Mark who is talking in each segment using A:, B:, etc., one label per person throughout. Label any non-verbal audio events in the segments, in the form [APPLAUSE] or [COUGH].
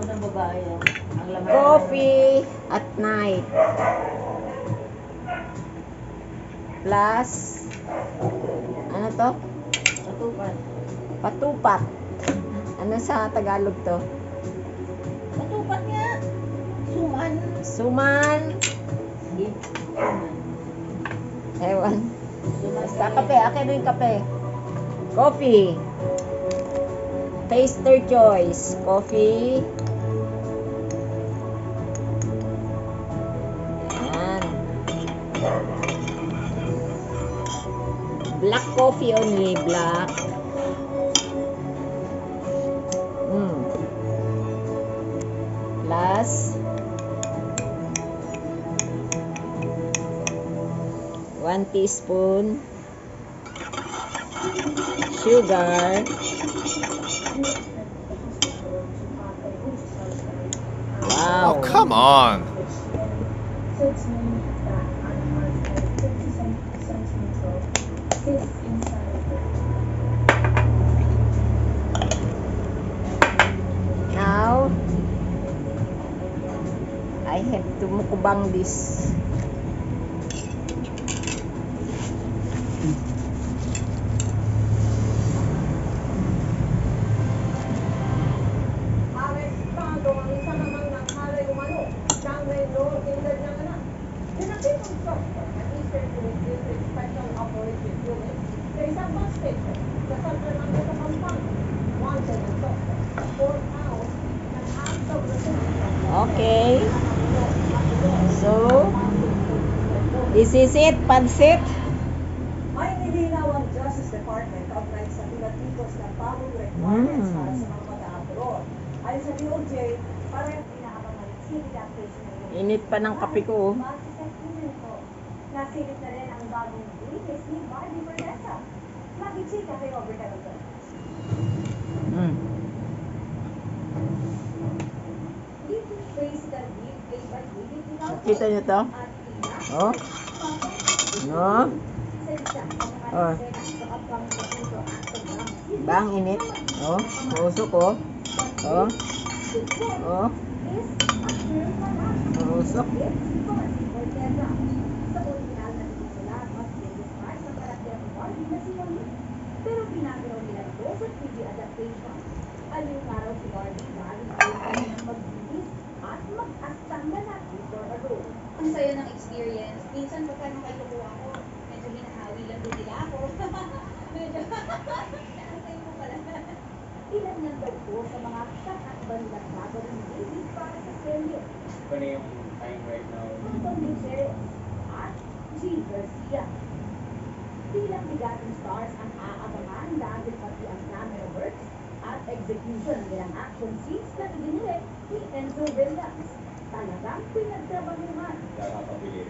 A: Ayaw ng babae. oh. Ang laman.
B: Coffee at night. Plus, ano to?
A: Katupan.
B: Patupat. Ano sa Tagalog to?
A: Katupan nga. Suman.
B: Suman.
A: Hindi. Suman.
B: Ewan. Basta kape. Akin rin kape. Coffee. Taster choice. Coffee. Black coffee only. Black. Mm. One teaspoon. Sugar. Wow.
C: Oh, come on.
B: I have to mukbang this.
D: Arestado ang isa namang nanghalay umano siyang menor edad ng anak. Pinatid ang suspect ng Eastern Police District Special Operations Unit sa isang bus station sa San Fernando sa Pampanga. Wanted ang suspect sa 4 ounce ng active resistance.
B: Okay. So, this is it, pansit.
D: May nilinaw ang Justice Department kaugnay sa pinatikos ng bagong requirements
B: Mm.
D: para sa mga mag-abroad. Ayon sa DOJ, parang pinahabang civil application ng
B: Init pa ng kape ko. oh.
D: Nasilip na rin ang bagong linis ni Barbie Vanessa. Magichika kay Overton Ito.
B: Mm.
D: Dito face the
B: Kita nyo to? Oh, no? Oh.
D: pagdang.
B: Bang init. Oh, usok oh. Oh, oh,
D: Is a firm management.
B: usok.
D: Pero pinagawa nila ito sa TV adaptation. Aling araw si Barbie galing sa kanyang magbibis at mag-astang lalaki for a role.
E: Ang saya ng experience. Minsan pagka nung kayo ako, medyo hinahawi lang din nila ako. [LAUGHS] medyo, saya mo pala.
D: Ilan yan daw po sa mga kakakban na gagawin ni David para sa serye.
F: Ito na yung time right now.
D: Anton Lucero at G. Garcia. Bilang bigatong stars ang aabangan dahil pati ang camera works at execution ng action scenes na idinilip ni Enzo Villas. Talagang pinagtrabahuhan.
F: Nakakapili.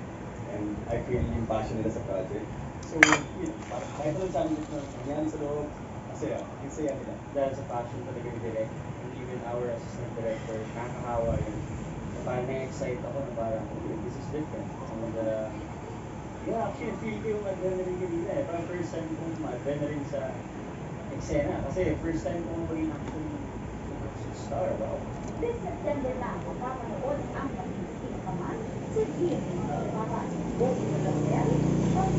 F: And I feel yung passion nila sa project. So, yun, parang kahit ano sa amin na nangyari sa loob, masaya. Ang saya nila. Dahil sa passion talaga ni Direk. And even our assistant director, nakakahawa yun. Na parang na-excite ako na parang, okay, this is different. And, uh, yeah, actually, feel ko yung adrenaline kanina eh. Parang first time kong ma-adrenaline sa eksena. Kasi first time kong maging action star. Wow.
D: This September na makapanood ang pag-ibig kaman sa GMA Pagkakaman. Both sa Gabriel, at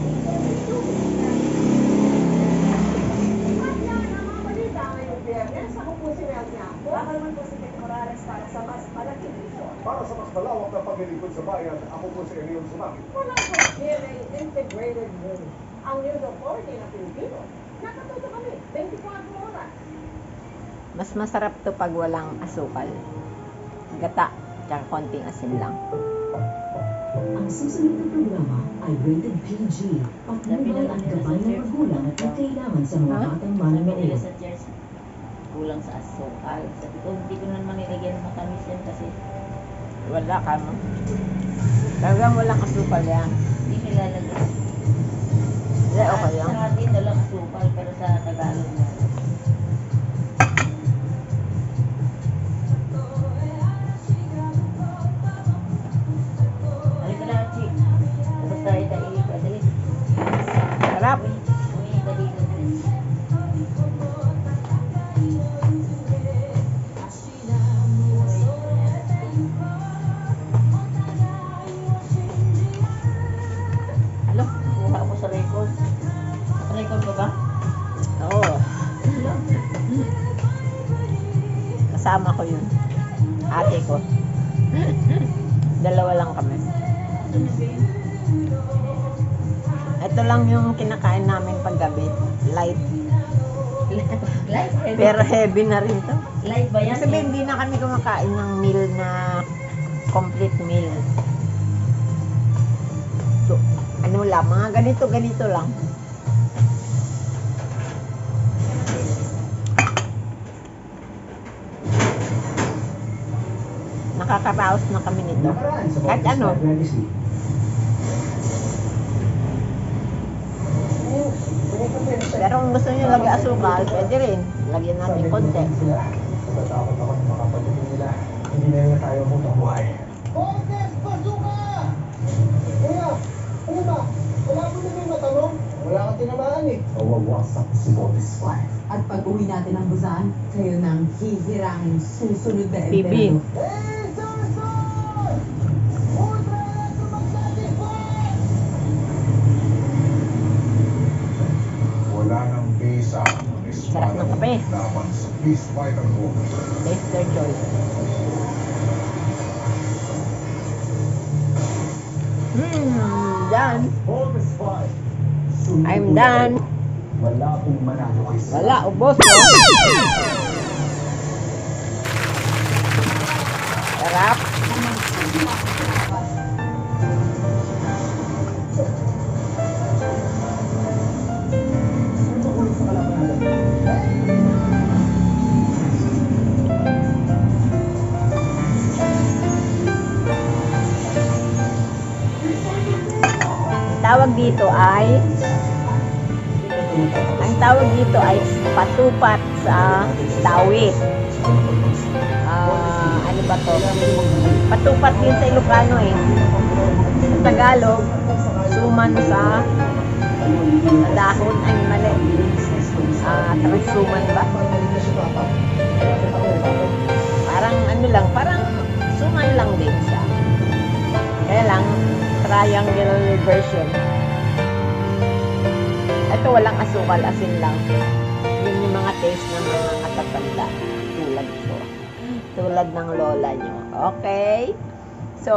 D: At yan ang mga balita ngayong biyernes. Ako po si Mel si para sa mas malaking vision.
G: Para sa mas malawak na paglilingkod sa bayan, ako po si Emil Sumaki.
D: Mula sa GMA Integrated News, ang News Authority ng Pilipino. Nakatuto kami 24 oras.
B: Mas masarap to pag walang asukal. Gata, tsaka konting asin lang.
H: Ang susunod na programa ay rated PG, patnubay at gabay ng magulang at kailangan sa mga batang
A: church, kulang sa asukal. Sabi ko, hindi ko naman nilagyan ng matamis yan kasi
B: Wala ka mo. Talagang walang asukal yan.
A: hindi nilalagyan.
B: Hindi, okay lang.
A: Sa atin, walang asukal, pero sa Tagalog
B: Dalawa lang kami. Ito lang yung kinakain namin paggabi. Light. [LAUGHS]
A: Light, heavy.
B: Pero heavy na rin to.
A: Light ba yan?
B: Sabihin, hindi na kami kumakain ng meal na complete meal. So, ano lang, mga ganito, ganito lang. Nakakaraos na kami nito. Kahit ano. Pero kung gusto nyo lagyan asukal, pwede rin. Lagyan natin konti.
G: Natatakot ako ng mga kapatid nila. Hindi na nila tayo kung mabuhay.
D: Cortes Bazooka! Kuya, ano ba? Wala mo na may matanong? Wala kang tinamaan eh.
G: Nawawasak si Botis 5.
C: At pag uwi natin ng Busan, kayo nang hihirangin susunod na
B: Bibi.
C: empleyado.
D: Eh,
B: Sarap
I: Group.
B: Taste their choice. Hmm, done.
G: Botis 5.
B: I'm done.
G: Wala pong manalo.
B: Wala, ubos ko. Sarap. Ang dito ay ang tawag dito ay patupat sa tawid. Ah, ano ba to? Patupat din sa Ilocano eh. Sa Tagalog, suman sa dahon ay mali. Ah, transuman ba? Parang ano lang, parang suman lang din siya. Kaya lang, triangle version. Ito walang asukal, asin lang. Yun yung mga taste ng mga katatanda. Tulad ko. Tulad ng lola nyo. Okay? So,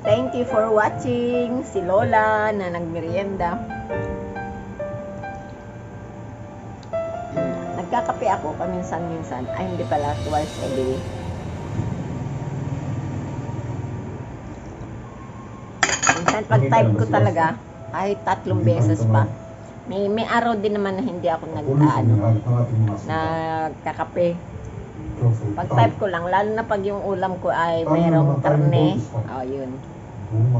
B: thank you for watching. Si Lola na nagmerienda. Nagkakape ako paminsan-minsan. Ay, hindi pala. Twice a day. Minsan pag type ko talaga, kahit tatlong beses pa. May may araw din naman na hindi ako nag ano, nagkakape. Pag type ko lang, lalo na pag yung ulam ko ay mayroong karne, oh yun.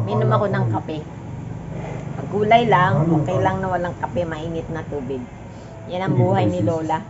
B: Minom ako ng kape. Pag gulay lang, okay lang na walang kape, mainit na tubig. Yan ang buhay ni Lola.